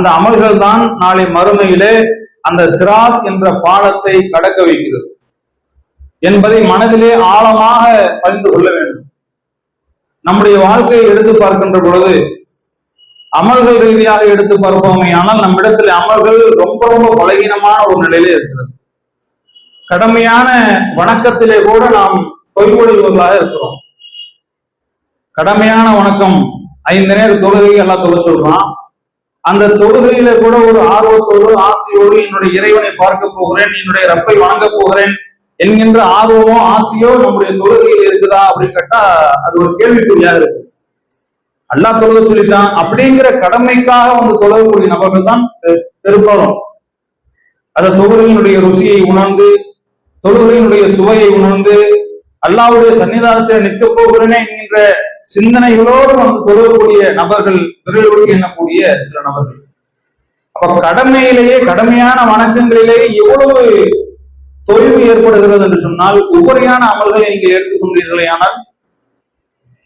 அந்த அமல்கள் தான் நாளை மறுமையிலே அந்த சிராத் என்ற பாலத்தை கடக்க வைக்கிறது. என்பதை மனதிலே ஆழமாக பதிந்து கொள்ள வேண்டும். நம்முடைய வாழ்க்கையை எடுத்து பார்க்கின்ற பொழுது அமல்கள் ரீதியாக எடுத்து பார்ப்போமே ஆனால் நம்மிடத்தில் அமல்கள் ரொம்ப ரொம்ப பலகீனமான ஒரு நிலையிலே இருக்கிறது. கடமையான வணக்கத்திலே கூட நாம் தொய்வடைவர்களாக இருக்கிறோம். கடமையான வணக்கம். ஐந்து நேர தொழுகை எல்லாம் தொலை சொல்றான் அந்த தொழுகையில கூட ஒரு ஆர்வத்தோடு ஆசையோடு என்னுடைய இறைவனை பார்க்க போகிறேன் என்னுடைய ரப்பை வணங்க போகிறேன் என்கின்ற ஆர்வமோ ஆசையோ நம்முடைய தொழுகையில் இருக்குதா அப்படின்னு கேட்டா அது ஒரு கேள்விக்குறியா இருக்கு. அல்லா தொழுக சொல்லிட்டான் அப்படிங்கிற கடமைக்காக வந்து தொழகக்கூடிய நபர்கள் தான் பெரும்பாலும். அந்த தொழுகையினுடைய ருசியை உணர்ந்து தொழுகையினுடைய சுவையை உணர்ந்து அல்லாவுடைய சன்னிதானத்தில் நிற்க போகிறேனே என்கின்ற சிந்தனைகளோடு வந்து தொடரக்கூடிய நபர்கள் விரல்வெட்டி எண்ணக்கூடிய சில நபர்கள். அப்ப கடமையிலேயே கடமையான வணக்கங்களிலே எவ்வளவு தொய்வு ஏற்படுகிறது என்று சொன்னால் உபரியான அமல்களை நீங்கள் எடுத்துக்கொண்டீர்களே ஆனால்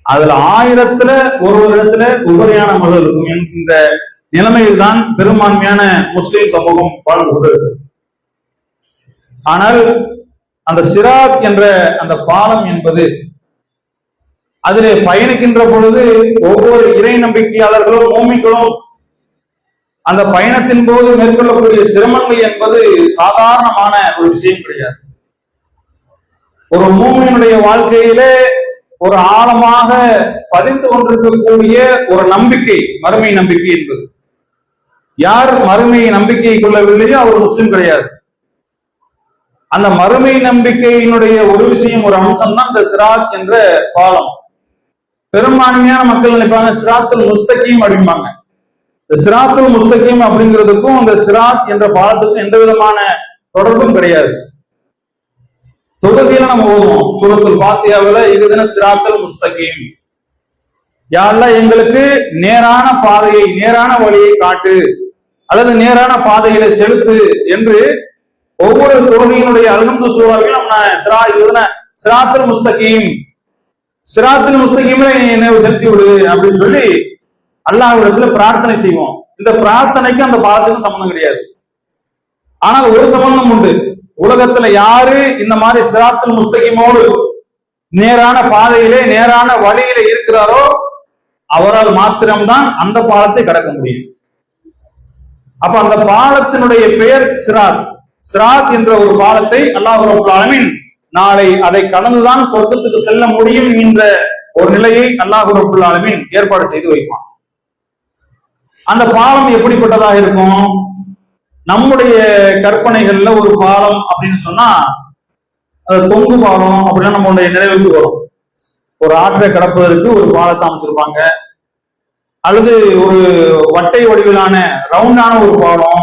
அதுல ஆயிரத்துல ஒரு ஒரு இடத்துல உபரியான அமல்கள் இருக்கும் என்கின்ற நிலைமையில் தான் பெரும்பான்மையான முஸ்லிம் சமூகம் வாழ்ந்து கொண்டிருக்கிறது. ஆனால் அந்த சிராத் என்ற அந்த பாலம் என்பது அதிலே பயணிக்கின்ற பொழுது ஒவ்வொரு இறை நம்பிக்கையாளர்களும் ஓமிக்களும் அந்த பயணத்தின் போது மேற்கொள்ளக்கூடிய சிரமங்கள் என்பது சாதாரணமான ஒரு விஷயம் கிடையாது. ஒரு மூமியினுடைய வாழ்க்கையிலே ஒரு ஆழமாக பதிந்து கொண்டிருக்கக்கூடிய ஒரு நம்பிக்கை மறுமை நம்பிக்கை என்பது. யார் மறுமை நம்பிக்கையை கொள்ளவில்லையோ அவர் முஸ்லிம் கிடையாது. அந்த மறுமை நம்பிக்கையினுடைய ஒரு விஷயம் ஒரு அம்சம் தான் இந்த சிராத் என்ற பாலம். பெரும்பான்மையான மக்கள் நினைப்பாங்க சிராத்துல் முஸ்தகீம் அப்படிம்பாங்க. இந்த சிராத்துல் முஸ்தகீம் அப்படிங்கிறதுக்கும் அந்த சிராத் என்ற பாலத்துக்கும் எந்த விதமான தொடர்பும் கிடையாது. தொகுதியில நம்ம ஓதுவோம் சூரத்துல் பாத்தியாவில இதுதான சிராத்தல் முஸ்தகீம். யாரெல்லாம் எங்களுக்கு நேரான பாதையை நேரான வழியை காட்டு அல்லது நேரான பாதையில செலுத்து என்று ஒவ்வொரு தொழுகையினுடைய அல்ஹம்து சூறாவையும் நம்ம சிரா இதுன சிராத்தல் முஸ்தகீம். சிராத்துல் முஸ்தகிம்ல நீ என்ன செலுத்தி விடு அப்படின்னு சொல்லி அல்லாஹ்விடத்துல பிரார்த்தனை செய்வோம். இந்த பிரார்த்தனைக்கு அந்த பாலத்துக்கும் சம்பந்தம் கிடையாது. ஆனால் ஒரு சம்பந்தம் உண்டு. உலகத்துல யாரு இந்த மாதிரி சிராத்துல் முஸ்தகிமோடு நேரான பாதையிலே நேரான வழியில இருக்கிறாரோ அவரால் மாத்திரம்தான் அந்த பாலத்தை கடக்க முடியும். அப்ப அந்த பாலத்தினுடைய பெயர் சிராத். சிராத் என்ற ஒரு பாலத்தை அல்லாஹ் ரப்பல் நாளை அதை கடந்துதான் சொர்க்கத்துக்கு செல்ல முடியும் என்ற ஒரு நிலையை அல்லாஹ் ரப்பல் ஆலமீன் ஏற்பாடு செய்து வைப்பான். அந்த பாலம் எப்படிப்பட்டதாக இருக்கும்? நம்முடைய கற்பனைகள்ல ஒரு பாலம் அப்படின்னு சொன்னா அது தொங்கு பாலம் அப்படின்னா நம்மளுடைய நினைவுக்கு வரும். ஒரு ஆற்றை கடப்பதற்கு ஒரு பாலத்தை அமைச்சிருப்பாங்க. அல்லது ஒரு வட்டை வடிவிலான ரவுண்டான ஒரு பாலம்.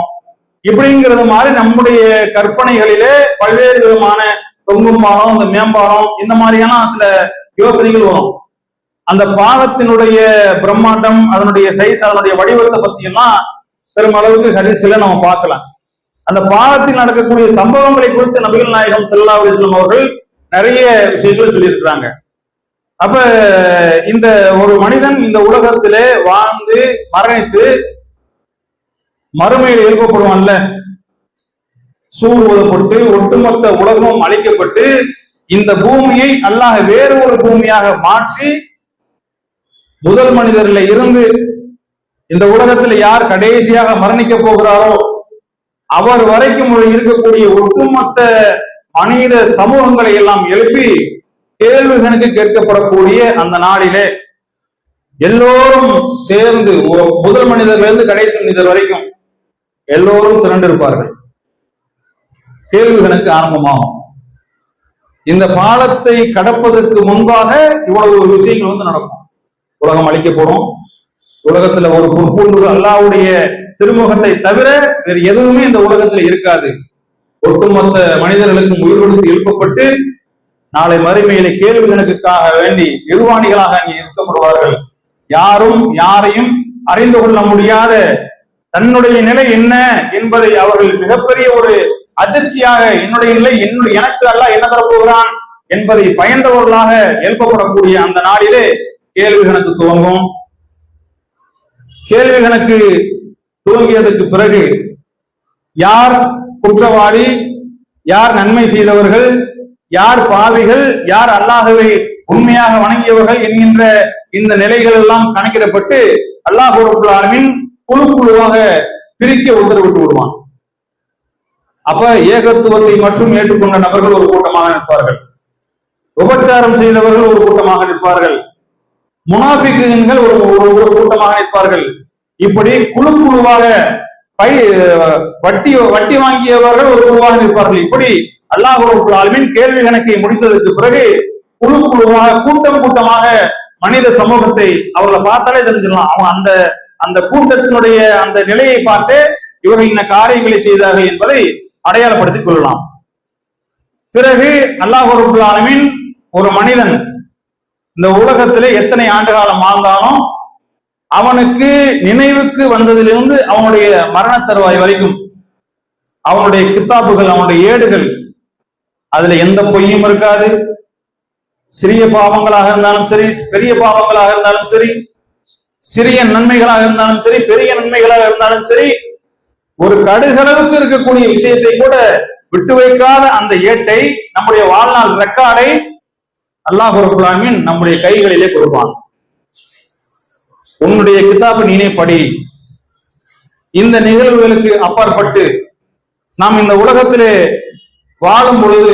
இப்படிங்கிறது மாதிரி நம்முடைய கற்பனைகளிலே பல்வேறு விதமான தொங்கும் பாலம் இந்த மேம்பாலம் இந்த மாதிரியான சில யோசனைகள் வரும். அந்த பாலத்தினுடைய பிரம்மாண்டம் அதனுடைய சைஸ் அதனுடைய வடிவத்தை பத்தி எல்லாம் பெருமளவுக்கு ஹரிசில நம்ம பார்க்கலாம். அந்த பாலத்தில் நடக்கக்கூடிய சம்பவங்களை குறித்து நபிகள் நாயகம் செல்லா அலைஹி அவர்கள் நிறைய விஷயங்கள் சொல்லியிருக்கிறாங்க. அப்ப இந்த ஒரு மனிதன் இந்த உலகத்திலே வாழ்ந்து மரணித்து மறுமையில் எழுப்பப்படுவான்ல சூர் ஒட்டுமொத்த உலகமும் அழிக்கப்பட்டு இந்த பூமியை அல்லாஹ் வேறு ஒரு பூமியாக மாற்றி முதல் மனிதர்ல இருந்து இந்த உலகத்தில் யார் கடைசியாக மரணிக்க போகிறாரோ அவர் வரைக்கும் இருக்கக்கூடிய ஒட்டுமொத்த மனித சமூகங்களை எல்லாம் எழுப்பி கேள்விகளுக்கு கேட்கப்படக்கூடிய அந்த நாளிலே எல்லோரும் சேர்ந்து முதல் மனிதர்ல இருந்து கடைசி மனிதர் வரைக்கும் எல்லோரும் திரண்டிருப்பார்கள். கேள்விகளுக்கு ஆரம்பமாகும். இந்த பாலத்தை கடப்பதற்கு முன்பாக இவ்வளவு ஒரு விஷயங்கள் வந்து நடக்கும். உலகம் அழிக்கப்படும். உலகத்துல ஒரு பொற்பூண்டு அல்லாவுடைய திருமுகத்தை தவிர வேறு எதுவுமே இந்த உலகத்துல இருக்காது. ஒட்டுமொத்த மனிதர்களுக்கும் உயிர் கொடுத்து எழுப்பப்பட்டு நாளை மறுமையில கேள்வி கணக்குக்காக வேண்டி நிர்வாணிகளாக அங்கே இருக்கப்படுவார்கள் யாரும் யாரையும் அறிந்து கொள்ள முடியாத தன்னுடைய நிலை என்ன என்பதை அவர்கள் மிகப்பெரிய ஒரு அதிர்ச்சியாக என்னுடைய நிலை என்னுடைய எனக்கு அல்ல என்ன தரப்போகிறான் என்பதை பயந்தவர்களாக எழுப்பப்படக்கூடிய அந்த நாளிலே கேள்வி கணக்கு துவங்கும். கேள்வி கணக்கு துவங்கியதற்கு பிறகு யார் குற்றவாளி யார் நன்மை செய்தவர்கள் யார் பாவிகள் யார் அல்லாஹவை உண்மையாக வணங்கியவர்கள் என்கின்ற இந்த நிலைகள் எல்லாம் கணக்கிடப்பட்டு அல்லாஹ் ரபுல் குழு குழுவாக பிரிக்க உத்தரவிட்டு விடுவான் அப்ப ஏகத்துவத்தை மட்டும் ஏற்றுக்கொண்ட நபர்கள் ஒரு கூட்டமாக நிற்பார்கள். உபச்சாரம் செய்தவர்கள் ஒரு கூட்டமாக நிற்பார்கள். முனாபிக்குகள் ஒரு ஒரு- கூட்டமாக நிற்பார்கள். இப்படி குழு குழுவாக பை வட்டி வட்டி வாங்கியவர்கள் ஒரு குழுவாக நிற்பார்கள். இப்படி அல்லாஹ் ரப்பல் கேள்வி கணக்கை முடித்ததற்கு பிறகு குழு குழுவாக கூட்டம் கூட்டமாக மனித சமூகத்தை அவர்களை பார்த்தாலே தெரிஞ்சிடலாம். அவன் அந்த அந்த கூட்டத்தினுடைய அந்த நிலையை பார்த்து இவர்கள் இன்ன காரியங்களை செய்தார்கள் என்பதை அடையாளப்படுத்திக் கொள்ளலாம். பிறகு அல்லாஹ் ரப்பல் ஆலமீன் ஒரு மனிதன் இந்த உலகத்திலே எத்தனை ஆண்டு காலம் வாழ்ந்தாலும் அவனுக்கு நினைவுக்கு வந்ததிலிருந்து அவனுடைய மரண தருவாய் வரைக்கும் அவனுடைய கித்தாப்புகள் அவனுடைய ஏடுகள் அதுல எந்த பொய்யும் இருக்காது. சிறிய பாவங்களாக இருந்தாலும் சரி பெரிய பாவங்களாக இருந்தாலும் சரி சிறிய நன்மைகளாக இருந்தாலும் சரி பெரிய நன்மைகளாக இருந்தாலும் சரி ஒரு கடுகளவுக்கு இருக்கக்கூடிய விஷயத்தை கூட விட்டு வைக்காத அந்த ஏட்டை நம்முடைய வாழ்நாள் ரெக்கார்டை அல்லாஹ் ரப்பல் நம்முடைய கைகளிலே கொடுப்பான். உன்னுடைய கிதாபு நீனே படி. இந்த நிகழ்வுகளுக்கு அப்பாற்பட்டு நாம் இந்த உலகத்திலே வாழும் பொழுது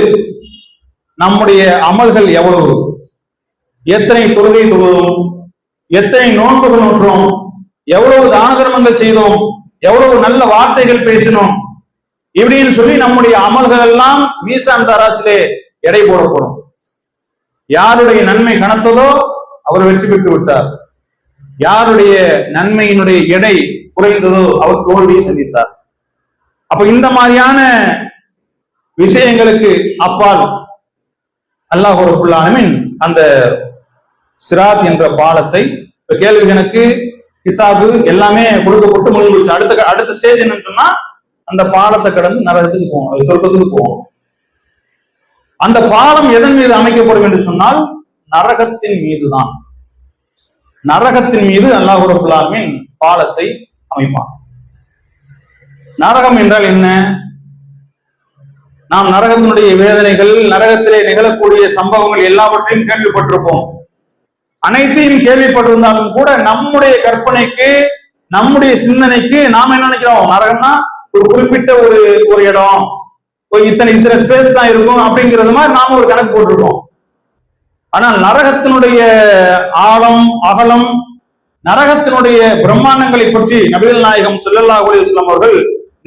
நம்முடைய அமல்கள் எவ்வளவு? எத்தனை தொழுகை தொழுதோம்? எத்தனை நோன்புகள் நோற்றோம்? எவ்வளவு தான தர்மங்கள் செய்தோம்? எவ்வளவு நல்ல வார்த்தைகள் பேசணும்? இப்படின்னு சொல்லி நம்முடைய அமல்கள் எல்லாம் மீசான் தராசிலே எடை போடப்படும். யாருடைய நன்மை கனத்ததோ அவர் வெற்றி பெற்று விட்டார். யாருடைய நன்மையினுடைய எடை குறைந்ததோ அவர் தோல்வியை சந்தித்தார். அப்ப இந்த மாதிரியான விஷயங்களுக்கு அப்பால் அல்லாஹ் ஒரு ஆலமீன் அந்த சிராத் என்ற பாலத்தை இப்ப கேள்வி எனக்கு கிதாபு எல்லாமே கொடுக்கப்பட்டு முடிஞ்சு அடுத்த அடுத்த ஸ்டேஜ் என்னன்னு சொன்னா அந்த பாலத்தை கடந்து நரகத்துக்கு போவோம். அது சொர்க்கத்துக்கு போவோம். அந்த பாலம் எதன் மீது அமைக்கப்படும் என்று சொன்னால் நரகத்தின் மீதுதான். நரகத்தின் மீது அல்லாஹ் ரபுல் பாலத்தை அமைப்பான். நரகம் என்றால் என்ன? நாம் நரகத்தினுடைய வேதனைகள் நரகத்திலே நிகழக்கூடிய சம்பவங்கள் எல்லாவற்றையும் கேள்விப்பட்டிருப்போம். அனைத்தையும் கேள்விப்பட்டிருந்தாலும் கூட நம்முடைய கற்பனைக்கு நம்முடைய சிந்தனைக்கு நாம என்ன நினைக்கிறோம்? நரகம்னா ஒரு குறிப்பிட்ட ஒரு ஒரு இடம். ஒரு இத்தனை இத்தனை ஸ்பேஸ் தான் இருக்கும் அப்படிங்கிறது மாதிரி நாம ஒரு கணக்கு போட்டிருக்கோம். ஆனால் நரகத்தினுடைய ஆழம் அகலம் நரகத்தினுடைய பிரம்மாண்டங்களை பற்றி நபிகள் நாயகம் ஸல்லல்லாஹு அலைஹி அவர்கள்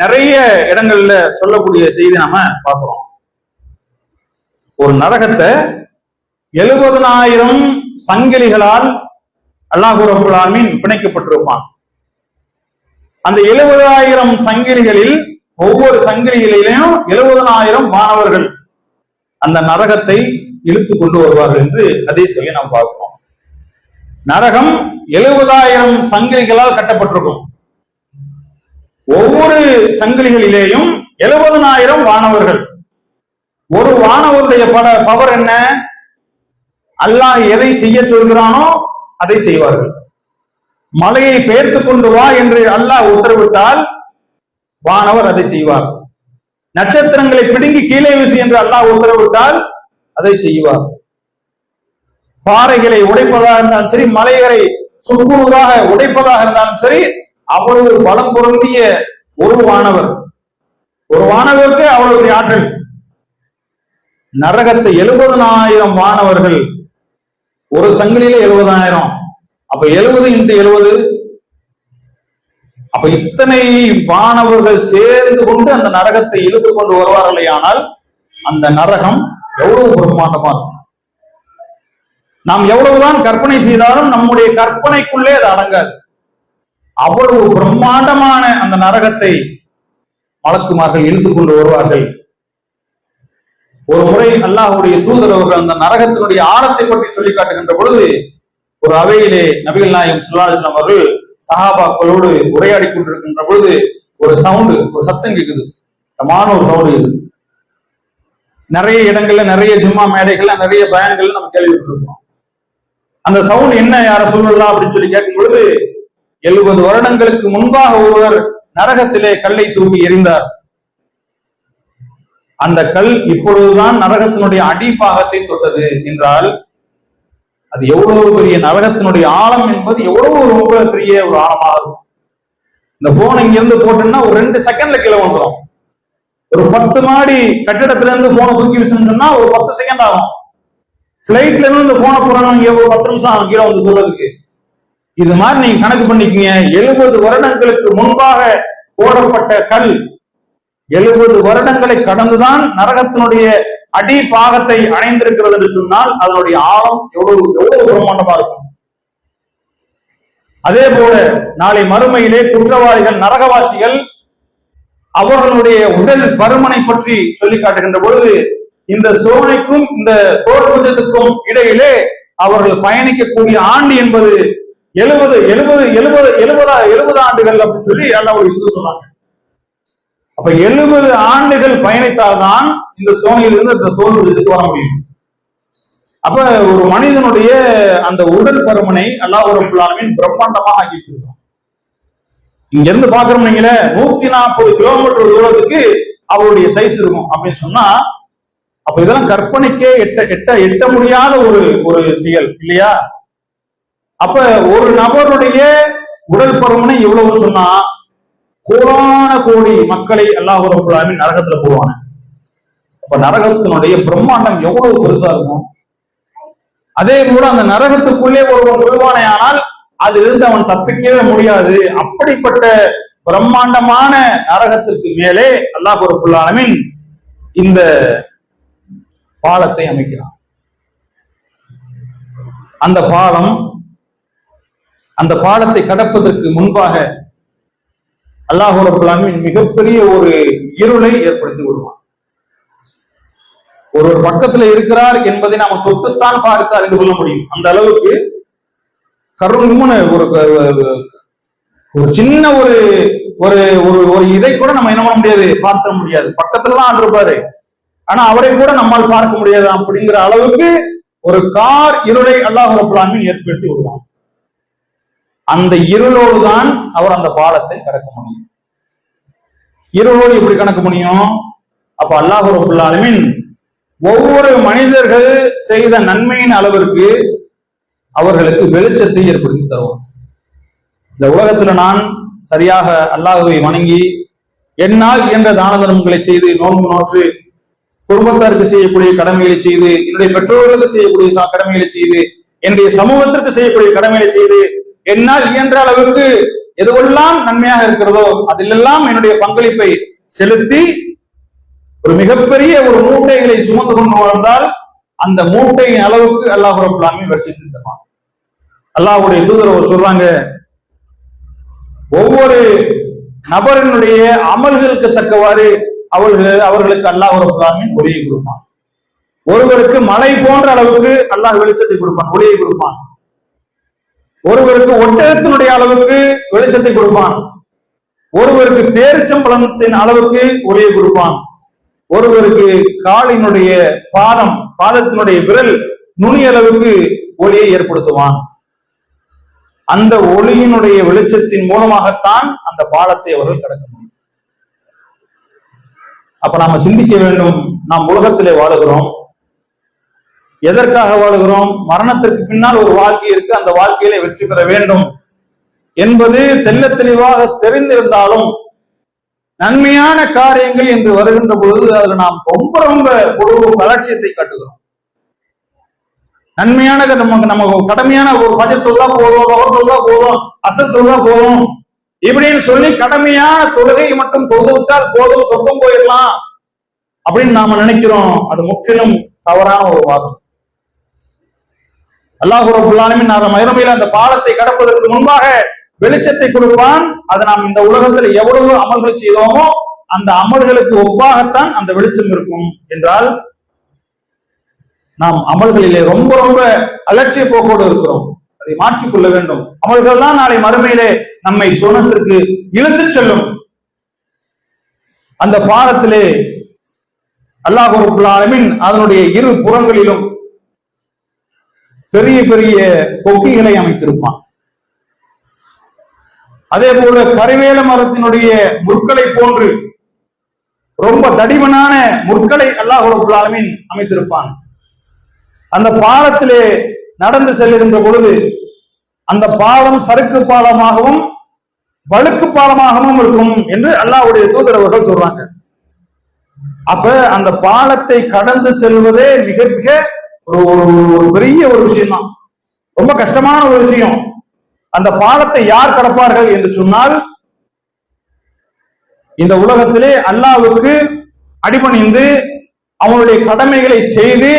நிறைய இடங்கள்ல சொல்லக்கூடிய செய்தி நாம பார்க்கிறோம். ஒரு நரகத்தை எழுபதனாயிரம் சங்கிலிகளால் அல்லாஹு ரபுல் ஆலமீன் பிணைக்கப்பட்டிருப்பான். அந்த எழுபதாயிரம் சங்கிலிகளில் ஒவ்வொரு சங்கிலிகளிலும் எழுபதனாயிரம் மாணவர்கள் அந்த நரகத்தை இழுத்து கொண்டு வருவார்கள் என்று அதே சொல்லி நாம் பார்க்கிறோம். நரகம் எழுபதாயிரம் சங்கிலிகளால் கட்டப்பட்டிருக்கும். ஒவ்வொரு சங்கிலிகளிலேயும் எழுபதனாயிரம் வானவர்கள் ஒரு வானவருடைய பட பவர் என்ன? அல்லாஹ் எதை செய்ய சொல்கிறானோ அதை செய்வார்கள். மலையை பெயர்த்து கொண்டு வா என்று அல்லாஹ் உத்தரவிட்டால் வானவர் அதை செய்வார். நட்சத்திரங்களை பிடுங்கி கீழே வீசி என்று அல்லாஹ் உத்தரவிட்டால் அதை செய்வார். பாறைகளை உடைப்பதாக இருந்தாலும் சரி மலைகளை சுக்குநூறாக உடைப்பதாக இருந்தாலும் சரி அவ்வளவு பலம் பொருந்திய ஒரு வானவர். ஒரு வானவருக்கு அவ்வளவு ஆற்றல். நரகத்தை எழுபதனாயிரம் வானவர்கள் ஒரு சங்கிலியில எழுபதாயிரம். அப்ப எழுபது இன்ட்டு எழுபது. அப்ப இத்தனை வானவர்கள் சேர்ந்து கொண்டு அந்த நரகத்தை இழுத்து கொண்டு வருவார்களே ஆனால் அந்த நரகம் எவ்வளவு பிரம்மாண்டமா இருக்கும். நாம் எவ்வளவுதான் கற்பனை செய்தாலும் நம்முடைய கற்பனைக்குள்ளே அது அடங்காது. அவ்வளவு பிரம்மாண்டமான அந்த நரகத்தை வளர்க்குமார்கள் இழுத்து கொண்டு வருவார்கள். ஒரு முறை அல்லாஹுடைய தூதர் அவர்கள் அந்த நரகத்தினுடைய ஆழத்தை பற்றி சொல்லி காட்டுகின்ற பொழுது ஒரு அவையிலே நபிகள் நாயகம் சுல்லாஸ்லாம் அவர்கள் சஹாபாக்களோடு உரையாடி கொண்டிருக்கின்ற பொழுது ஒரு சவுண்டு ஒரு சத்தம் கேக்குது தமான ஒரு சவுண்டு இருக்குது நிறைய இடங்கள்ல நிறைய ஜிம்மா மேடைகள்ல நிறைய பயன்கள் நம்ம கேள்விப்பட்டிருக்கோம் அந்த சவுண்ட் என்ன யார சொல்லலாம் அப்படின்னு சொல்லி கேட்கும் பொழுது எழுபது வருடங்களுக்கு முன்பாக ஒருவர் நரகத்திலே கல்லை தூக்கி எறிந்தார். அந்த கல் இப்பொழுதுதான் நரகத்தினுடைய அடிபாகத்தை தொட்டது என்றால் அது எவ்வளவு பெரிய நரகத்தினுடைய ஆழம் என்பது எவ்வளவு ஒரு ரொம்ப பெரிய ஒரு ஆழமாக இருக்கும். இந்த போன் இங்க இருந்து போட்டோம்னா ஒரு ரெண்டு செகண்ட்ல கீழே வந்துடும் ஒரு பத்து மாடி கட்டிடத்துல இருந்து போனை தூக்கி வீசணும்னா ஒரு பத்து செகண்ட் ஆகும். பிளைட்ல இருந்து இந்த போனை போறோம் ஒரு பத்து நிமிஷம் ஆகும் கீழே வந்து சொல்றதுக்கு இது மாதிரி நீங்க கணக்கு பண்ணிக்கீங்க. எழுபது வருடங்களுக்கு முன்பாக போடப்பட்ட கல் எழுபது வருடங்களை கடந்துதான் நரகத்தினுடைய அடி பாகத்தை அடைந்திருக்கிறது என்று சொன்னால் அதனுடைய ஆழம் எவ்வளவு எவ்வளவு பிரம்மாண்டமா இருக்கும்? அதே போல நாளை மறுமையிலே குற்றவாளிகள் நரகவாசிகள் அவர்களுடைய உடல் பருமனை பற்றி சொல்லி காட்டுகின்ற பொழுது இந்த சோனைக்கும் இந்த தோல்புஜத்துக்கும் இடையிலே அவர்கள் பயணிக்கக்கூடிய ஆண்டு என்பது எழுபது எழுபது எழுபது எழுபதா எழுபது ஆண்டுகள் அப்படின்னு சொல்லி எல்லாம் ஒரு இது சொன்னாங்க. அப்ப எழுபது ஆண்டுகள் பயணித்தால்தான் இந்த சோனையிலிருந்து இந்த தோல்புஜத்துக்கு வர முடியும். அப்ப ஒரு மனிதனுடைய அந்த உடல் பருமனை அல்லாஹ் ஒரு பிரம்மாண்டமாக ஆக்கிட்டு இருக்கோம் இங்க இருந்து பாக்குறோம் நீங்களே நூத்தி நாற்பது கிலோமீட்டர் தூரத்துக்கு அவருடைய சைஸ் இருக்கும். அப்படின்னு சொன்னா அப்ப இதெல்லாம் கற்பனைக்கே எட்ட எட்ட எட்ட முடியாத ஒரு ஒரு செயல் இல்லையா? அப்ப ஒரு நபருடைய உடல் பருமனை இவ்வளவு சொன்னா கோடான கோடி மக்களை அல்லாஹ் ரபுல்லாமின் நரகத்துல போடுவாங்க அப்ப நரகத்தினுடைய பிரம்மாண்டம் எவ்வளவு பெருசா இருக்கும்? அதே போல அந்த நரகத்துக்குள்ளே ஒருவன் விழுவானே ஆனால் அதிலிருந்து அவன் தப்பிக்கவே முடியாது. அப்படிப்பட்ட பிரம்மாண்டமான நரகத்திற்கு மேலே அல்லாஹ் ரபுல்லாலமின் இந்த பாலத்தை அமைக்கிறான். அந்த பாலம் அந்த பாலத்தை கடப்பதற்கு முன்பாக அல்லாஹு ரபுல்லாமின் மிகப்பெரிய ஒரு இருளை ஏற்படுத்தி விடுவான் ஒரு பக்கத்துல இருக்கிறார் என்பதை நாம தொட்டுத்தான் பார்த்து அறிந்து கொள்ள முடியும். அந்த அளவுக்கு கருணும்னு ஒரு ஒரு சின்ன ஒரு ஒரு ஒரு ஒரு இதை கூட நம்ம என்ன பண்ண முடியாது? பார்த்த முடியாது. பக்கத்துல தான் இருப்பாரு. ஆனா அவரை கூட நம்மால் பார்க்க முடியாது அப்படிங்கிற அளவுக்கு ஒரு கார் இருளை அல்லாஹ் ரபுல்லாமின் ஏற்படுத்தி விடுவான் அந்த இருளோடு தான் அவர் அந்த பாலத்தை கடக்க முடியும். இருளோடு எப்படி கணக்க முடியும்? அப்ப அல்லாஹு ரபுல்லாலுமின் ஒவ்வொரு மனிதர்கள் செய்த நன்மையின் அளவிற்கு அவர்களுக்கு வெளிச்சத்தை ஏற்படுத்தி தருவோம் இந்த உலகத்துல நான் சரியாக அல்லாஹுவை வணங்கி என்னால் இயன்ற தான தர்மங்களை செய்து நோன்பு நோற்று குடும்பத்தாருக்கு செய்யக்கூடிய கடமைகளை செய்து என்னுடைய பெற்றோர்களுக்கு செய்யக்கூடிய கடமைகளை செய்து என்னுடைய சமூகத்திற்கு செய்யக்கூடிய கடமைகளை செய்து என்னால் இயன்ற அளவுக்கு எதுவெல்லாம் நன்மையாக இருக்கிறதோ அதிலெல்லாம் என்னுடைய பங்களிப்பை செலுத்தி ஒரு மிகப்பெரிய ஒரு மூட்டைகளை சுமந்து கொண்டு வந்தால் அந்த மூட்டையின் அளவுக்கு அல்லாஹ் ரபுல்லாமே வச்சிட்டு தருவான். அல்லாஹுடைய தூதரவர் சொல்றாங்க ஒவ்வொரு நபரினுடைய அமல்களுக்கு தக்கவாறு அவர்கள் அவர்களுக்கு அல்லாஹ் ரபுல்லாமின் ஒளியை கொடுப்பான். ஒருவருக்கு மழை போன்ற அளவுக்கு அல்லாஹ் வெளிச்சத்தை கொடுப்பான் ஒளியை கொடுப்பான். ஒருவருக்கு ஒட்டகத்தினுடைய அளவுக்கு வெளிச்சத்தை கொடுப்பான். ஒருவருக்கு பேரிச்சம்பழத்தின் அளவுக்கு ஒளியை கொடுப்பான். ஒருவருக்கு காலினுடைய பாதம் பாதத்தினுடைய விரல் நுனி அளவுக்கு ஒளியை ஏற்படுத்துவான். அந்த ஒளியினுடைய வெளிச்சத்தின் மூலமாகத்தான் அந்த பாலத்தை அவர்கள் கடக்க முடியும். அப்ப நாம சிந்திக்க வேண்டும். நாம் உலகத்திலே வாழுகிறோம். எதற்காக வாழ்கிறோம்? மரணத்திற்கு பின்னால் ஒரு வாழ்க்கை இருக்கு அந்த வாழ்க்கையில வெற்றி பெற வேண்டும் என்பது தெல்ல தெளிவாக தெரிந்திருந்தாலும் நன்மையான காரியங்கள் என்று வருகின்ற பொழுது அதுல நாம் ரொம்ப ரொம்ப ஒரு வளர்ச்சியத்தை காட்டுகிறோம். நன்மையான நமக்கு நம்ம கடமையான ஒரு பட்ஜெட் தொழுதா போதும் பவர் தொழுதா போதும் அசல் தொழுதா போதும். இப்படின்னு சொல்லி கடமையான தொழுகை மட்டும் தொழுவிட்டால் போதும் சொந்தம் போயிடலாம் அப்படின்னு நாம நினைக்கிறோம். அது முற்றிலும் தவறான ஒரு வாதம். அல்லாஹு ரபுல்லாலுமின் மயிரமையில அந்த பாலத்தை கடப்பதற்கு முன்பாக வெளிச்சத்தை கொடுப்பான். அதை நாம் இந்த உலகத்தில் எவ்வளவு அமல்கள் செய்தோமோ அந்த அமல்களுக்கு ஒப்பாகத்தான் அந்த வெளிச்சம் இருக்கும் என்றால் நாம் அமல்களிலே ரொம்ப ரொம்ப அலட்சிய போக்கோடு இருக்கிறோம். அதை மாற்றிக்கொள்ள வேண்டும். அமல்கள் தான் நாளை மறுமையிலே நம்மை சுனத்திற்கு இழுத்து செல்லும். அந்த பாலத்திலே அல்லாஹ் அதனுடைய இரு புறங்களிலும் பெரிய பெரிய கொக்கிகளை அமைத்திருப்பான். அதே போல கருவேல மரத்தினுடைய முற்களை போன்று ரொம்ப தடிமனான முற்களை அல்லாஹ் ரபுல் அமைத்திருப்பான். அந்த பாலத்திலே நடந்து செல்லுகின்ற பொழுது அந்த பாலம் சறுக்கு பாலமாகவும் வழுக்கு பாலமாகவும் இருக்கும் என்று அல்லாஹுடைய தூதரவர்கள் சொல்றாங்க. அப்ப அந்த பாலத்தை கடந்து செல்வதே மிக மிக ஒரு ஒரு- பெரிய ஒரு விஷயம் தான் ரொம்ப கஷ்டமான ஒரு விஷயம். அந்த பாலத்தை யார் கடப்பார்கள் என்று சொன்னால் இந்த உலகத்திலே அல்லாவுக்கு அடிபணிந்து அவனுடைய கடமைகளை செய்து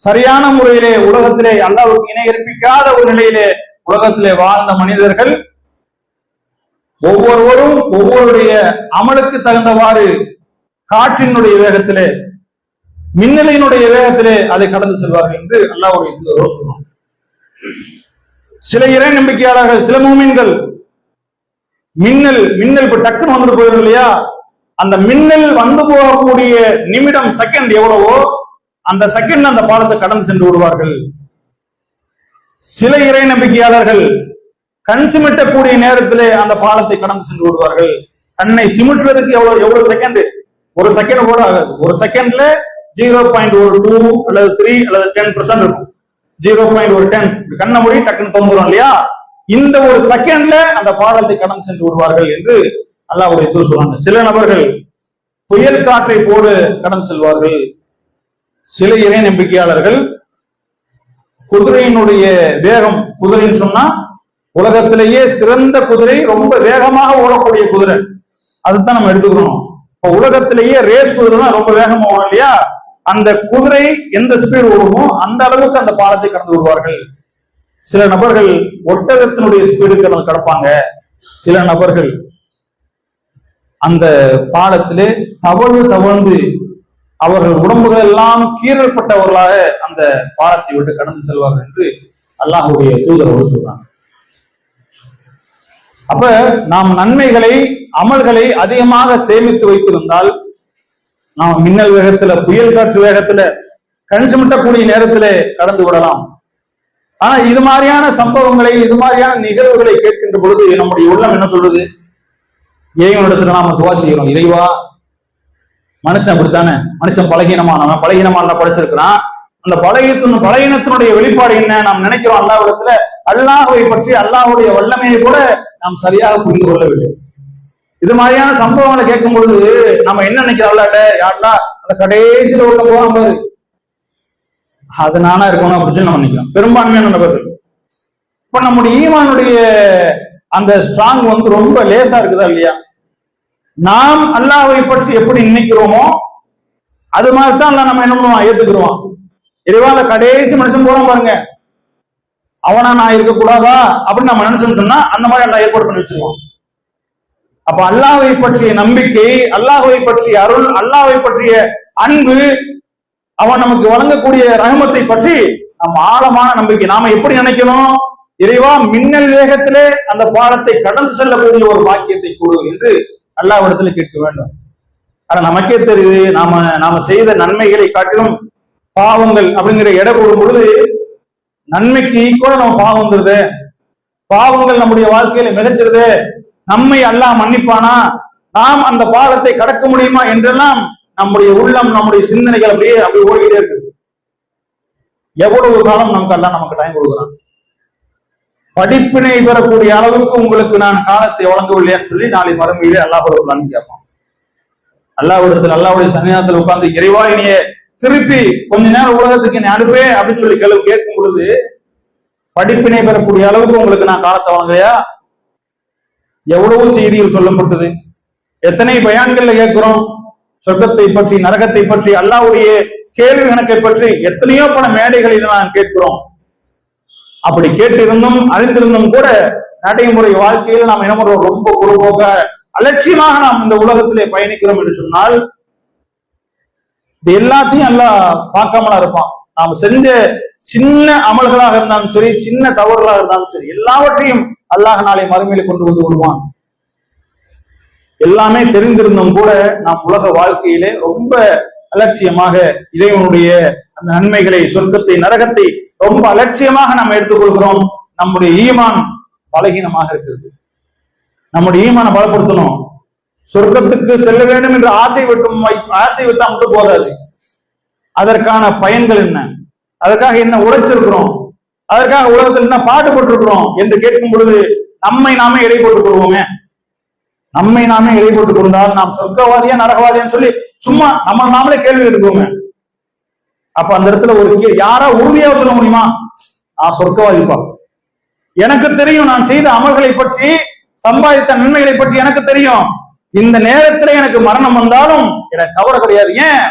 சரியான முறையிலே உலகத்திலே அல்லாவுக்கு இணையற்பிக்காத ஒரு நிலையிலே உலகத்திலே வாழ்ந்த மனிதர்கள் ஒவ்வொருவரும் ஒவ்வொருடைய அமலுக்கு தகுந்தவாறு காற்றினுடைய வேகத்திலே மின்னலினுடைய வேகத்திலே அதை கடந்து செல்வார்கள் என்று அல்லாவுடைய தூதர் சில இறை நம்பிக்கையாளர்கள் சில மூமின்கள் மின்னல் மின்னல் இப்ப டக்குன்னு வந்துட்டு போயிடும் இல்லையா? அந்த மின்னல் வந்து போகக்கூடிய நிமிடம் செகண்ட் எவ்வளவோ அந்த செகண்ட் அந்த பாலத்தை கடந்து சென்று விடுவார்கள். சில இறை நம்பிக்கையாளர்கள் கண் சிமிட்டக்கூடிய நேரத்திலே அந்த பாலத்தை கடந்து சென்று விடுவார்கள். கண்ணை சிமிட்டுறதுக்கு எவ்வளவு எவ்வளவு செகண்ட் ஒரு செகண்ட் கூட ஆகாது. ஒரு செகண்ட்ல ஜீரோ பாயிண்ட் ஒரு டூ அல்லது த்ரீ அல்லது டென் பர்சன்ட் இருக்கும். ஜீரோ பாயிண்ட் ஒரு டென் கண்ண மூடி டக்குன்னு தொம்புறோம் இல்லையா? இந்த ஒரு செகண்ட்ல அந்த பாடத்தை கடந்து சென்று விடுவார்கள் என்று அல்லாஹ்வுடைய தூதர் சொல்றாங்க. சில நபர்கள் புயல் காற்றை போடு கடந்து செல்வார்கள். சில இறை நம்பிக்கையாளர்கள் குதிரையினுடைய வேகம் குதிரைன்னு சொன்னா உலகத்திலேயே சிறந்த குதிரை ரொம்ப வேகமாக ஓடக்கூடிய குதிரை. அதுதான் நம்ம எடுத்துக்கிறோம் இப்ப உலகத்திலேயே ரேஸ் குதிரை தான் ரொம்ப வேகமா ஓடும் இல்லையா? அந்த குதிரை எந்த ஸ்பீடு ஓடுமோ அந்த அளவுக்கு அந்த பாலத்தை கடந்து விடுவார்கள் சில நபர்கள் ஒட்டகத்தினுடைய ஸ்பீடுக்கு கடந்து கடப்பாங்க. சில நபர்கள் அந்த பாலத்திலே தவழ்ந்து தவழ்ந்து அவர்கள் உடம்புகள் எல்லாம் கீறல்பட்டவர்களாக அந்த பாலத்தை விட்டு கடந்து செல்வார்கள் என்று அல்லாஹுடைய தூதரவர் சொல்றாங்க. அப்ப நாம் நன்மைகளை அமல்களை அதிகமாக சேமித்து வைத்திருந்தால் நாம் மின்னல் வேகத்துல புயல் காற்று வேகத்துல கணிசமிட்டக்கூடிய நேரத்துல கடந்து விடலாம். ஆனா இது மாதிரியான சம்பவங்களை இது மாதிரியான நிகழ்வுகளை கேட்கின்ற பொழுது நம்முடைய உள்ளம் என்ன சொல்றது? இறைவனிடத்துல நாம துவா செய்யறோம் இறைவா மனுஷன் அப்படித்தானே? மனுஷன் பலகீனமானவன் பலகீனமான படைச்சிருக்கிறான்? அந்த பலகீனத்தின் பலகீனத்தினுடைய வெளிப்பாடு என்ன? நாம் நினைக்கிறோம் அல்லாஹ்விடத்துல அல்லாஹுவை பற்றி அல்லாஹுடைய வல்லமையை கூட நாம் சரியாக புரிந்து கொள்ளவில்லை இது மாதிரியான சம்பவங்களை கேட்கும் பொழுது நம்ம என்ன நினைக்கிறோம் அல்லாட்ட அந்த கடைசியில உள்ள போகாம பாரு. அது நானா இருக்கணும் அப்படின்னு நம்ம நினைக்கிறோம். பெரும்பான்மையான நபர்கள். இப்ப நம்முடைய ஈமானுடைய அந்த ஸ்ட்ராங் வந்து ரொம்ப லேசா இருக்குதா இல்லையா? நாம் அல்லாவை பற்றி எப்படி நினைக்கிறோமோ அது மாதிரி தான் நம்ம என்ன பண்ணுவோம் ஏத்துக்கிறோம் இறைவா அந்த கடைசி மனுஷன் போறோம் பாருங்க. அவனா நான் இருக்கக்கூடாதா? அப்படின்னு நம்ம நினைச்சோம்னு சொன்னா அந்த மாதிரி அல்லாஹ் ஏற்பாடு பண்ணி வச்சிருவோம் அப்ப அல்லாஹை பற்றிய நம்பிக்கை அல்லாஹை பற்றிய அருள் அல்லாஹை பற்றிய அன்பு அவன் நமக்கு வழங்கக்கூடிய ரகமத்தை பற்றி நம்ம ஆழமான நம்பிக்கை. நாம எப்படி நினைக்கணும்? இறைவா மின்னல் வேகத்திலே அந்த பாலத்தை கடந்து செல்லக்கூடிய ஒரு பாக்கியத்தை கொடு என்று அல்லாவிடத்துல கேட்க வேண்டும். ஆனா நமக்கே தெரியுது நாம நாம செய்த நன்மைகளை காட்டிலும் பாவங்கள் அப்படிங்கிற எடை கூடும் பொழுது நன்மைக்கு ஈக்குவலா நம்ம பாவம் வந்துருது. பாவங்கள் நம்முடைய வாழ்க்கையில மிகச்சிருது நம்மை அல்லாஹ் மன்னிப்பானா? நாம் அந்த பாலத்தை கடக்க முடியுமா என்றெல்லாம் நம்முடைய உள்ளம் நம்முடைய சிந்தனைகள் அப்படியே அப்படி ஓடிக்கிட்டே இருக்குது எவ்வளவு காலம் நமக்கு அல்லாஹ் நமக்கு டைம் கொடுக்குறான்? படிப்பினை பெறக்கூடிய அளவுக்கு உங்களுக்கு நான் காலத்தை வழங்கவில்லையான்னு சொல்லி நாளை மறுமையிலே அல்லாஹ் கொடுக்கலான்னு கேட்பான். அல்லாஹ்விடத்தில் அல்லாவுடைய சன்னிதானத்தில் உட்கார்ந்து இறைவா இனிய திருப்பி கொஞ்ச நேரம் உலகத்துக்கு நீ அனுப்பே அப்படின்னு சொல்லி கேள்வி கேட்கும் பொழுது படிப்பினை பெறக்கூடிய அளவுக்கு உங்களுக்கு நான் காலத்தை வழங்கலையா? எவ்வளவு செய்தியில் சொல்லப்பட்டது? எத்தனை பயான்கள்ல கேட்கிறோம்? சொர்க்கத்தை பற்றி நரகத்தை பற்றி அல்லாவுடைய கேள்வி கணக்கை பற்றி எத்தனையோ பல மேடைகளில் நாம் கேட்கிறோம். அப்படி கேட்டிருந்தும் அறிந்திருந்தும் கூட நடைமுறை வாழ்க்கையில் நாம் என்ன பண்றோம் ரொம்ப குறுபோக அலட்சியமாக நாம் இந்த உலகத்திலே பயணிக்கிறோம் என்று சொன்னால் இது எல்லாத்தையும் எல்லாம் பார்க்காமலா இருப்பான். நாம் செஞ்ச சின்ன அமல்களாக இருந்தாலும் சரி சின்ன தவறுகளாக இருந்தாலும் சரி எல்லாவற்றையும் அல்லாஹ் நாளை மறுமையில கொண்டு வந்து விடுவான். எல்லாமே தெரிந்திருந்தும் கூட நாம் உலக வாழ்க்கையிலே ரொம்ப அலட்சியமாக இறைவனுடைய அந்த நன்மைகளை சொர்க்கத்தை நரகத்தை ரொம்ப அலட்சியமாக நாம் எடுத்துக்கொள்கிறோம். நம்முடைய ஈமான் பலகீனமாக இருக்கிறது. நம்முடைய ஈமான பலப்படுத்தணும். சொர்க்கத்துக்கு செல்ல வேண்டும் என்று ஆசை விட்டும் ஆசை விட்டா மட்டும் போதாது அதற்கான பயன்கள் என்ன? அதற்காக என்ன உழைச்சிருக்கிறோம்? அதற்காக உலகத்தில் என்ன பாடுபட்டிருக்கிறோம் என்று கேட்கும் பொழுது நம்மை நாமே இடை போட்டுக் கொள்வோமே? நம்மை நாமே இடை போட்டுக் கொண்டால் நாம் சொர்க்கவாதியா நரகவாதியான்னு சொல்லி சும்மா நம்ம நாமளே கேள்வி எடுக்கோமே அப்ப அந்த இடத்துல ஒரு யாரா உறுதியாக சொல்ல முடியுமா? நான் சொர்க்கவாதிப்பா எனக்கு தெரியும் நான் செய்த அமல்களை பற்றி சம்பாதித்த நன்மைகளை பற்றி எனக்கு தெரியும். இந்த நேரத்துல எனக்கு மரணம் வந்தாலும் எனக்கு கவலை கிடையாது. ஏன்?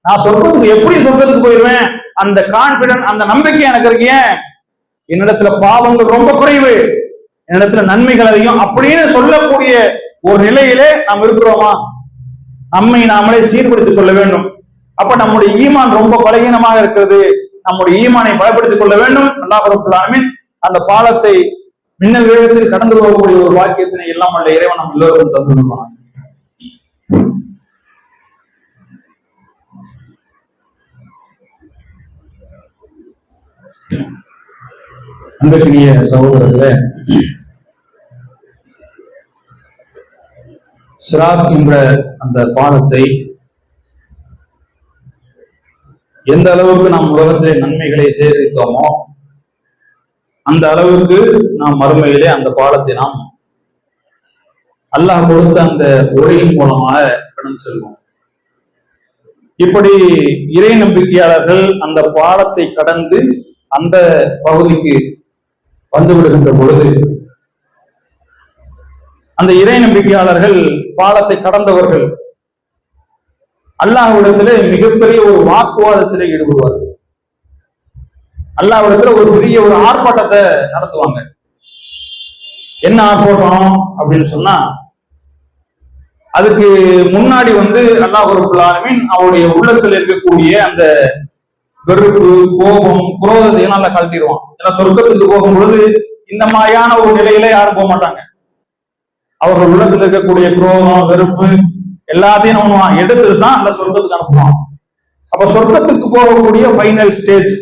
நான் சொர்க்கத்துக்கு எப்படி சொர்க்கத்துக்கு போயிருவேன் அந்த கான்பிடன்ட் அந்த நம்பிக்கை எனக்கு இருக்கு ஏன்? என்னிடத்துல பாவங்கள் ரொம்ப குறைவு. என்னிடத்துல நன்மைகள் அதிகம். அப்படின்னு சொல்லக்கூடிய ஒரு நிலையிலே நாம் இருக்கிறோமா? நம்மை நாமளே சீர்படுத்திக் கொள்ள வேண்டும். அப்ப நம்முடைய ஈமான் ரொம்ப பலகீனமாக இருக்கிறது. நம்முடைய ஈமானை பலப்படுத்திக் கொள்ள வேண்டும். அல்லாஹ் ரப்பல் அந்த பாலத்தை மின்னல் வேகத்தில் கடந்து போகக்கூடிய ஒரு வாக்கியத்தினை எல்லாம் அல்ல இறைவன் நம்ம எல்லோருக்கும் தந்துடுவான் அன்புக்குரிய சகோதரர்களே சிராத் என்ற அந்த பாடத்தை எந்த அளவுக்கு நாம் உலகத்திலே நன்மைகளை சேகரித்தோமோ அந்த அளவுக்கு நாம் மறுமையிலே அந்த பாடத்தை நாம் அல்லாஹ் கொடுத்த அந்த உரையின் மூலமாக கடந்து செல்வோம். இப்படி இறை நம்பிக்கையாளர்கள் அந்த பாடத்தை கடந்து அந்த பகுதிக்கு வந்து விடுகின்ற பொழுது அந்த இறை நம்பிக்கையாளர்கள் பாலத்தை கடந்தவர்கள் அல்லாஹ்விடத்திலே மிகப்பெரிய ஒரு வாக்குவாதத்திலே ஈடுபடுவார்கள். அல்லாஹ்விடத்துல ஒரு பெரிய ஒரு ஆர்ப்பாட்டத்தை நடத்துவாங்க. என்ன ஆர்ப்பாட்டம் அப்படின்னு சொன்னா அதுக்கு முன்னாடி வந்து அல்லாஹ் ரப்பல் அவருடைய உள்ளத்தில் இருக்கக்கூடிய அந்த வெறுப்பு கோபம் குரோதத்தை நல்லா கழட்டிடுவான்? ஏன்னா சொர்க்கத்துக்கு போகும் பொழுது இந்த மாதிரியான ஒரு நிலையில யாரும் போக மாட்டாங்க. அவர்கள் உள்ளத்துல இருக்கக்கூடிய குரோதம் வெறுப்பு எல்லாத்தையும் என்ன பண்ணுவான்? எடுத்துட்டு தான் அந்த சொர்க்கத்துக்கு அனுப்புவான். அப்ப சொர்க்கத்துக்கு போகக்கூடிய ஃபைனல் ஸ்டேஜ்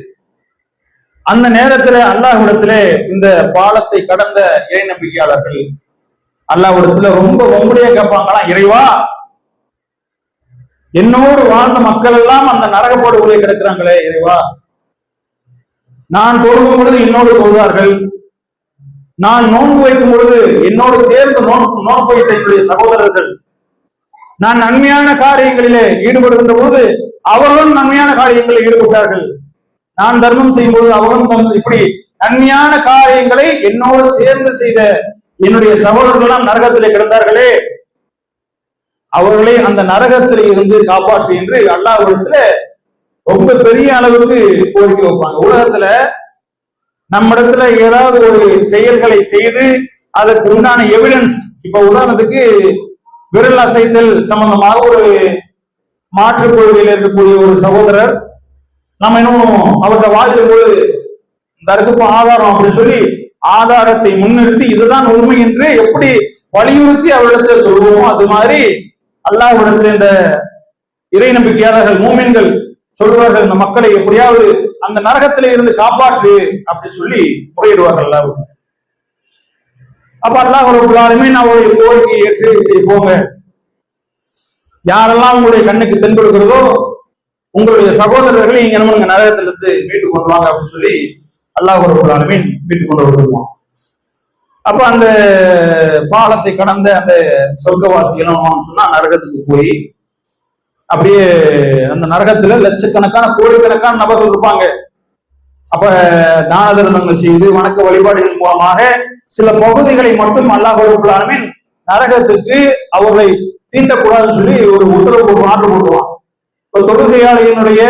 அந்த நேரத்துல அல்லாஹ்விடத்துல இந்த பாலத்தை கடந்த இறை நம்பிக்கையாளர்கள் அல்லாஹ்விடத்துல ரொம்ப ரொம்படியா கேட்பாங்களா இறைவா என்னோடு வாழ்ந்த மக்கள் எல்லாம் அந்த நரக போடுகளே கிடக்குறாங்களே இறைவா. நான் தொழுகும் பொழுது என்னோடு தொழுவார்கள் நான் நோன்பு வைக்கும் பொழுது என்னோடு சேர்ந்து நோன்பு நோன்பு வைத்த என்னுடைய சகோதரர்கள். நான் நன்மையான காரியங்களிலே ஈடுபடுகின்ற போது அவர்களும் நன்மையான காரியங்களில் ஈடுபட்டார்கள். நான் தர்மம் செய்யும் பொழுது அவர்களும் இப்படி நன்மையான காரியங்களை என்னோடு சேர்ந்து செய்த என்னுடைய சகோதரர்கள் நரகத்திலே கிடந்தார்களே. அவர்களை அந்த நரகத்தில இருந்து காப்பாற்று என்று அல்லாஹ்விடத்துல ரொம்ப பெரிய அளவுக்கு கோரிக்கை வைப்பாங்க. உலகத்துல நம்மிடத்துல ஏதாவது ஒரு செயல்களை செய்து அதற்கு உண்டான எவிடன்ஸ் இப்ப உதாரணத்துக்கு விரல் அசைத்தல் சம்பந்தமாக ஒரு மாற்றுக் கொள்கையில் இருக்கக்கூடிய ஒரு சகோதரர் நம்ம இன்னும் அவர்கிட்ட வாதிடும் போது இந்த அறுப்பு ஆதாரம் அப்படின்னு சொல்லி ஆதாரத்தை முன்னிறுத்தி இதுதான் உண்மை என்று எப்படி வலியுறுத்தி அவரிடத்தில் சொல்லுவோமோ அது மாதிரி அல்லாஹ்விடத்தில் இந்த இறை நம்பிக்கையாளர்கள் மூமின்கள் சொல்வார்கள் இந்த மக்களை எப்படியாவது அந்த நரகத்தில இருந்து காப்பாற்று அப்படின்னு சொல்லி முறையிடுவார்கள் அல்லாஹ். அப்ப அல்லாஹ் எல்லாருமே நான் ஒரு கோரிக்கையை ஏற்று சரி போங்க. யாரெல்லாம் உங்களுடைய கண்ணுக்கு தென்படுகிறதோ உங்களுடைய சகோதரர்களை நீங்க என்ன பண்ணுங்க நரகத்திலிருந்து மீட்டுக் கொண்டு வாங்க அப்படின்னு சொல்லி அல்லாஹ் ஒரு மீன் மீட்டுக் கொண்டு வருவான். அப்ப அந்த பாலத்தை கடந்த அந்த சொர்க்கவாசிகளும் சொன்னா நரகத்துக்கு போய் அப்படியே அந்த நரகத்துல லட்சக்கணக்கான கோடிக்கணக்கான நபர்கள் இருப்பாங்க. அப்ப தான தர்மங்கள் செய்து வணக்க வழிபாடுகள் மூலமாக சில பகுதிகளை மட்டும் அல்லாஹ் நரகத்துக்கு அவர்களை தீண்டக்கூடாதுன்னு சொல்லி ஒரு உத்தரவு போட்டு ஆர்டர் போடுவான் இப்ப தொழுகையாளியினுடைய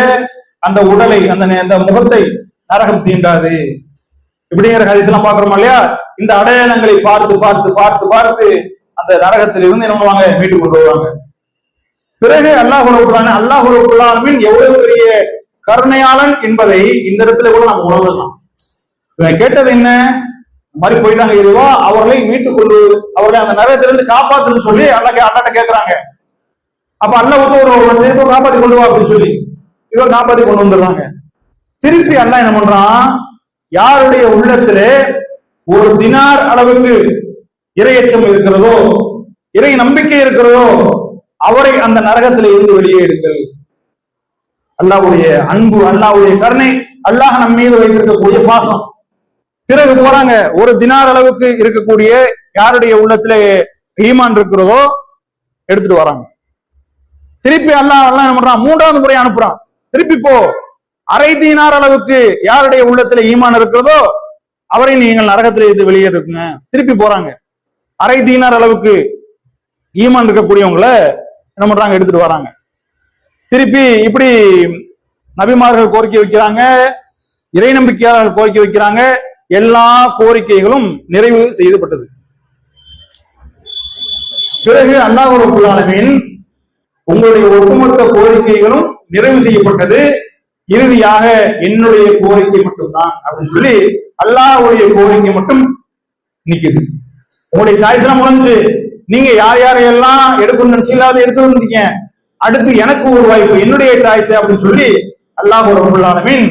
அந்த உடலை அந்த நே- அந்த முகத்தை நரகம் தீண்டாது. இப்படிங்கிற ஹரிசெல்லாம் பாக்குறோம் இல்லையா? இந்த அடையாளங்களை பார்த்து பார்த்து பார்த்து பார்த்து அந்த நரகத்தில் இருந்து என்ன பண்ணுவாங்க? மீட்டு கொண்டு வருவாங்க. பிறகு அல்லாஹ் ரபுல்லான அல்லாஹ் ரபுல்லாலுமின் எவ்வளவு பெரிய கருணையாளன் என்பதை இந்த இடத்துல கூட நம்ம உணர்ந்துடலாம். இவன் கேட்டது என்ன? இந்த மாதிரி போயிட்டாங்க இதுவா அவர்களை மீட்டுக் கொண்டு அவர்களை அந்த நரகத்திலிருந்து காப்பாத்துன்னு சொல்லி அண்ணா அண்ணாட்ட கேக்குறாங்க. அப்ப அல்லாஹ் வந்து ஒரு ஒரு செருப்பை காப்பாத்தி கொண்டு வா அப்படின்னு சொல்லி இவன் காப்பாத்தி கொண்டு வந்துடுறாங்க. திருப்பி அண்ணா என்ன பண்றான்? யாருடைய உள்ளத்திலே ஒரு தினார் அளவுக்கு இரையச்சம் இருக்கிறதோ இறை நம்பிக்கை இருக்கிறதோ அவரை அந்த நரகத்தில் இருந்து வெளியே எடுங்கள். அல்லாஹ்வுடைய அன்பு அல்லாவுடைய கருணை அல்லாஹ் நம் மீது வைத்திருக்கக்கூடிய பாசம். பிறகு போறாங்க ஒரு தினார் அளவுக்கு இருக்கக்கூடிய யாருடைய உள்ளத்துல ஈமான் இருக்கிறதோ எடுத்துட்டு வராங்க. திருப்பி அல்லாஹ் அல்லாஹ் என்ன பண்றான்? மூன்றாவது முறை அனுப்புறான். திருப்பி போ. அரை தீனார் அளவுக்கு யாருடைய உள்ளத்துல ஈமான் இருக்கிறதோ அவரை நீங்கள் நரகத்தில் இருந்து வெளியே இருக்குங்க திருப்பி போறாங்க. அரை தீனார் அளவுக்கு ஈமான் இருக்கக்கூடியவங்களை என்ன பண்றாங்க? எடுத்துட்டு வராங்க. திருப்பி இப்படி நபிமார்கள் கோரிக்கை வைக்கிறாங்க இறை நம்பிக்கையாளர்கள் கோரிக்கை வைக்கிறாங்க எல்லா கோரிக்கைகளும் நிறைவு செய்யப்பட்டது. பிறகு அல்லாஹ் ரப்பல் உங்களுடைய ஒட்டுமொத்த கோரிக்கைகளும் நிறைவு செய்யப்பட்டது. இறுதியாக என்னுடைய கோரிக்கை மட்டும்தான் அப்படின்னு சொல்லி அல்லாஹ்வுடைய கோரிக்கை மட்டும் நிக்குது. உங்களுடைய சாய்ஸ் எல்லாம் முடிஞ்சு. நீங்க யார் யாரையெல்லாம் எடுக்கணும்னு நினைச்சீங்களோ அதை எடுத்து வந்தீங்க அடுத்து எனக்கு ஒரு வாய்ப்பு என்னுடைய சாய்ஸ் அப்படின்னு சொல்லி அல்லாஹ் ரப்பல்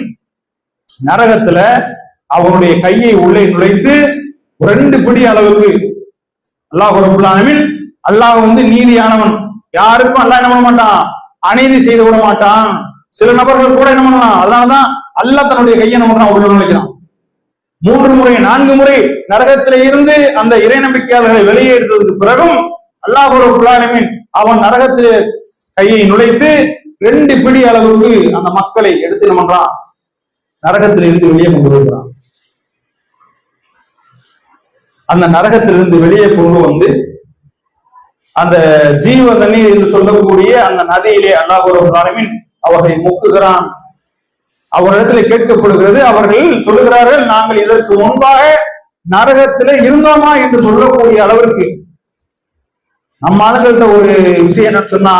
நரகத்துல அவருடைய கையை உள்ளே நுழைத்து ரெண்டு பிடி அளவுக்கு அல்லாஹ் ரப்பல் அல்லாஹ் வந்து நீதியானவன். யாருக்கும் அல்லாஹ் என்ன பண்ண மாட்டான்? அநீதி செய்து விட மாட்டான். சில நபர்கள் கூட என்ன பண்ணலாம்? அதனாலதான் அல்லாஹ் தன்னுடைய கையை என்ன பண்றான் உள்ள நுழைக்கிறான் மூன்று முறை நான்கு முறை நரகத்தில இருந்து அந்த இறை நம்பிக்கையாளர்களை வெளியே எடுத்ததுக்கு பிறகும் அல்லாஹ் ரப்பல் ஆலமீன் அவன் நரகத்திலே கையை நுழைத்து ரெண்டு பிடி அளவுக்கு அந்த மக்களை எடுத்து என்ன பண்றான்? நரகத்திலிருந்து வெளியே கொண்டு வருகிறான். அந்த நரகத்திலிருந்து வெளியே கொண்டு வந்து அந்த ஜீவ தண்ணீர் என்று சொல்லக்கூடிய அந்த நதியிலே அல்லாஹ் அவர்களை முக்குகிறான். அவரிடத்தில் கேட்கப்படுகிறது அவர்கள் சொல்லுகிறார்கள் நாங்கள் இதற்கு முன்பாக நரகத்திலே இருந்தோமா? என்று சொல்லக்கூடிய அளவிற்கு. நம்ம ஆளுங்கள்ட்ட ஒரு விஷயம் என்னன்னு சொன்னா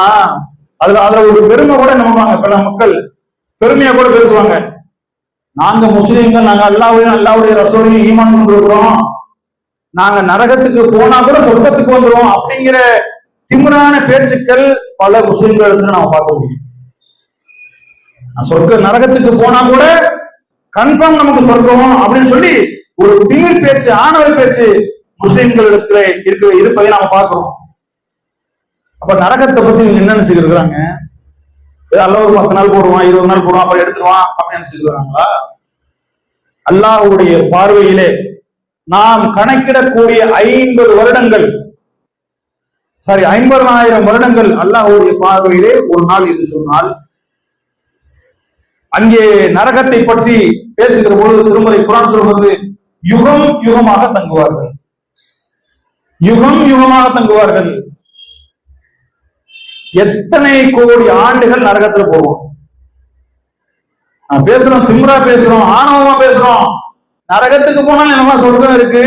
அதுல அதுல ஒரு பெருமை கூட நம்புவாங்க பல மக்கள் பெருமையா கூட பேசுவாங்க. நாங்க முஸ்லீம்கள் நாங்க அல்லாவுடைய அல்லாவுடைய ரசோடையும் ஈமான் கொண்டிருக்கிறோம். நாங்க நரகத்துக்கு போனா கூட சொர்க்கத்துக்கு வந்துடும் அப்படிங்கிற திமிரான பேச்சுக்கள் பல முஸ்லிம்கள் இருந்து நாம பார்க்க முடியும். சொர்க்க நரகத்துக்கு போனா கூட கன்ஃபார்ம் நமக்கு சொர்க்கம் அப்படின்னு சொல்லி ஒரு திமிர் பேச்சு ஆணவ பேச்சு முஸ்லிம்களிடத்துல இருக்கிற இருப்பதை நாம பார்க்கிறோம். அப்ப நரகத்தை பத்தி என்ன நினைச்சுட்டு இருக்கிறாங்க அல்ல ஒரு பத்து நாள் போடுவான் இருபது நாள் போடுவான் அப்ப எடுத்துருவான் அப்படின்னு நினைச்சுக்கிறாங்களா அல்லாஹுடைய பார்வையிலே நாம் கணக்கிடக்கூடிய ஐம்பது வருடங்கள் சாரி ஐம்பதனாயிரம் வருடங்கள் அல்லாஹ்வுடைய பார்வையிலே ஒரு நாள் என்று சொன்னால் அங்கே நரகத்தை பற்றி பேசுகிற பொழுது திருமலை குரான் சொல்வது யுகம் யுகமாக தங்குவார்கள். யுகம் யுகமாக தங்குவார்கள். எத்தனை கோடி ஆண்டுகள் நரகத்துல போவோம். பேசுறோம் திம்ரா பேசுறோம் ஆணவமா பேசுறோம். நரகத்துக்கு போனால் என்னமா சொர்க்கம் இருக்கு?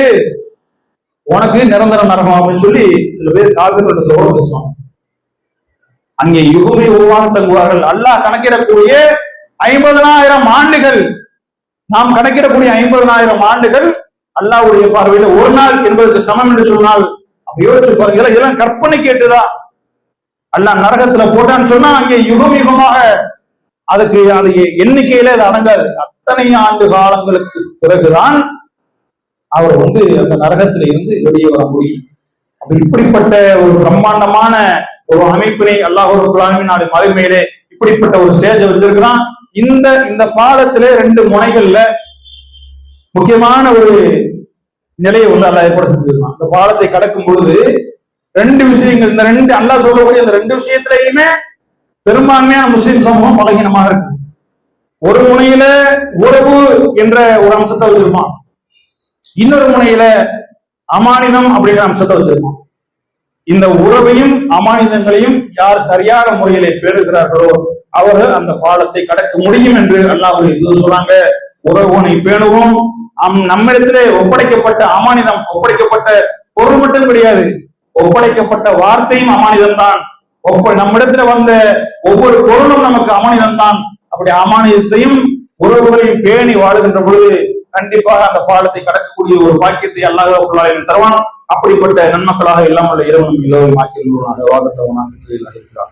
உனக்கு நிரந்தர நரகம் அப்படின்னு சொல்லி சில பேர் காலத்துல பேசுவாங்க. அங்கே யுகமே உருவாக தங்குவார்கள். அல்லாஹ் கணக்கிடக்கூடிய ஐம்பதனாயிரம் ஆண்டுகள் நாம் கணக்கிடக்கூடிய ஐம்பதனாயிரம் ஆண்டுகள் அல்லாவுடைய பார்வையில ஒரு நாள் என்பதற்கு சமம் என்று சொன்னால் அப்படி யோசிச்சு பாருங்க இதெல்லாம் கற்பனை கேட்டுதான் அல்லாஹ் நரகத்துல போட்டான்னு சொன்னா அங்கே யுகம் யுகமாக அதுக்கு அது எண்ணிக்கையில அது அடங்காது. அத்தனை ஆண்டு காலங்களுக்கு பிறகுதான் அவர் வந்து அந்த நரகத்துல இருந்து வெளியே வர முடியும். அப்ப இப்படிப்பட்ட ஒரு பிரம்மாண்டமான ஒரு அமைப்பினை அல்லாஹ் ஒரு நாடு மேலே இப்படிப்பட்ட ஒரு ஸ்டேஜ் வச்சிருக்கிறான். இந்த இந்த பாலத்திலே ரெண்டு முனைகள்ல முக்கியமான ஒரு நிலையை வந்து அல்லாஹ் ஏற்பாடு செஞ்சிருக்கான். அந்த பாலத்தை கடக்கும் பொழுது ரெண்டு விஷயங்கள் இந்த ரெண்டு அல்லா சொல்லக்கூடிய இந்த ரெண்டு விஷயத்திலையுமே பெரும்பான்மையான முஸ்லிம் சமூகம் பலகீனமாக இருக்கு. ஒரு முனையில உறவு என்ற ஒரு அம்சத்தை வச்சிருப்பான். இன்னொரு முனையில அமானிதம் அப்படிங்கிற அம்சத்தை வச்சிருப்பான். இந்த உறவையும் அமானிதங்களையும் யார் சரியான முறையிலே பேருகிறார்களோ அவர்கள் அந்த பாலத்தை கடக்க முடியும் என்று அல்லாஹ் இது சொன்னாங்க. உறவுனை பேணுவோம். அம் நம்மிடத்திலே ஒப்படைக்கப்பட்ட அமானிதம் ஒப்படைக்கப்பட்ட பொருள் மட்டும் கிடையாது. ஒப்படைக்கப்பட்ட வார்த்தையும் அமானிதம் தான் ஒப்ப நம்மிடத்துல வந்த ஒவ்வொரு பொருளும் நமக்கு அமானிதம் தான் அப்படி அமானிதத்தையும் உறவுகளையும் பேணி வாழுகின்ற பொழுது கண்டிப்பாக அந்த பாலத்தை கடக்கக்கூடிய ஒரு பாக்கியத்தை அல்லாஹ் தருவான். அப்படிப்பட்ட நன்மக்களாக எல்லாம் இரவு எல்லோரும் ஆக்கியிருந்தோம் வாழ்த்தவனாக இருக்கிறார்